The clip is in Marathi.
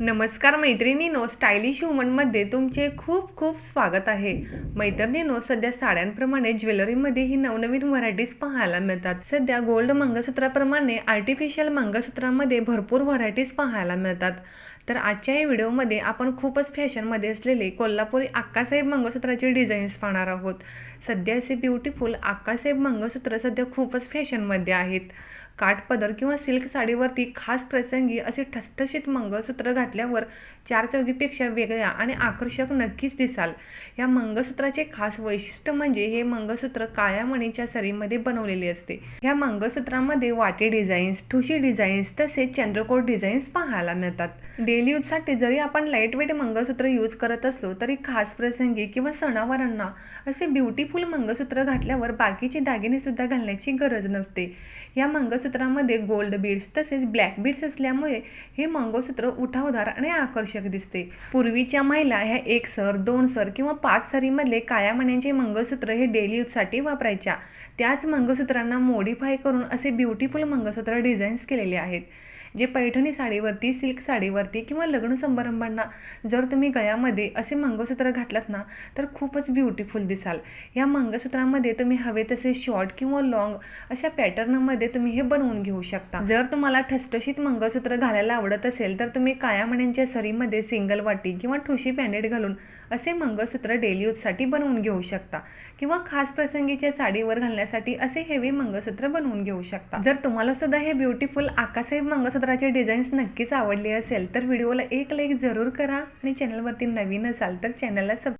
नमस्कार मैत्रिणीनो स्टायलिश वुमनमध्ये तुमचे खूप खूप स्वागत आहे. मैत्रिणीनो सध्या साड्यांप्रमाणे ज्वेलरीमध्ये ही नवनवीन व्हरायटीज पाहायला मिळतात. सध्या गोल्ड मंगळसूत्राप्रमाणे आर्टिफिशियल मंगळसूत्रामध्ये भरपूर व्हरायटीज पाहायला मिळतात. तर आजच्या या व्हिडिओमध्ये आपण खूपच फॅशनमध्ये असलेले कोल्हापुरी अक्कासाहेब मंगळसूत्राचे डिझाईन्स पाहणार आहोत. सध्या असे ब्युटिफुल अक्कासाहेब मंगळसूत्र सध्या खूपच फॅशनमध्ये आहेत. काठपदर किंवा सिल्क साडीवरती खास प्रसंगी असे ठसठशीत मंगळसूत्र घातल्यावर चार चौघीपेक्षा वेगळ्या आणि आकर्षक नक्कीच दिसाल. या मंगळसूत्राचे खास वैशिष्ट्य म्हणजे हे मंगळसूत्र काळ्या मणीच्या सरीमध्ये बनवलेले असते. या मंगळसूत्रामध्ये वाटे डिझाईन्स ठुशी डिझाईन्स तसेच चंद्रकोट डिझाईन्स पाहायला मिळतात. डेली यूजसाठी जरी आपण लाइट वेट मंगळसूत्र यूज करत असलो तरी खास प्रसंगी किंवा सणावारांना असे ब्युटिफुल मंगळसूत्र घातल्यावर बाकीचे दागिने सुद्धा घालण्याची गरज नसते. या मंगळसूत्रामध्ये गोल्ड बीड्स तसेच ब्लॅक बीड्स असल्यामुळे हे मंगळसूत्र उठावदार आणि आकर्षक दिसते. पूर्वीच्या महिला ह्या एक सर दोन सर किंवा पाच सरीमधले काळ्या मण्यांचे मंगळसूत्र हे डेली यूजसाठी वापरायच्या. त्याच मंगळसूत्रांना मॉडिफाय करून असे ब्युटिफुल मंगळसूत्र डिझाईन्स केलेले आहेत. जे पैठणी साडीवरती सिल्क साडीवरती किंवा लग्न समारंभांना जर तुम्ही गळ्यामध्ये असे मंगळसूत्र घातलात ना तर खूपच ब्युटिफुल दिसाल. या मंगळसूत्रामध्ये तुम्ही हवे तसे शॉर्ट किंवा लॉंग अशा पॅटर्नमध्ये तुम्ही हे बनवून घेऊ शकता. जर तुम्हाला ठसठशीत मंगळसूत्र घालायला आवडत असेल तर तुम्ही काळ्या सरीमध्ये सिंगल वाटी किंवा ठुशी पॅनेट घालून असे मंगळसूत्र डेली यूजसाठी बनवून घेऊ शकता. किंवा खास प्रसंगीच्या साडीवर घालण्यासाठी असे हेवी मंगळसूत्र बनवून घेऊ शकता. जर तुम्हाला सुद्धा हे ब्युटिफुल मंगळसूत्र मंत्राचे डिझाईन्स नक्कीच आवडले असेल तर व्हिडिओला एक लाईक जरूर करा आणि चॅनलवरती नवीन असाल तर चॅनलला सब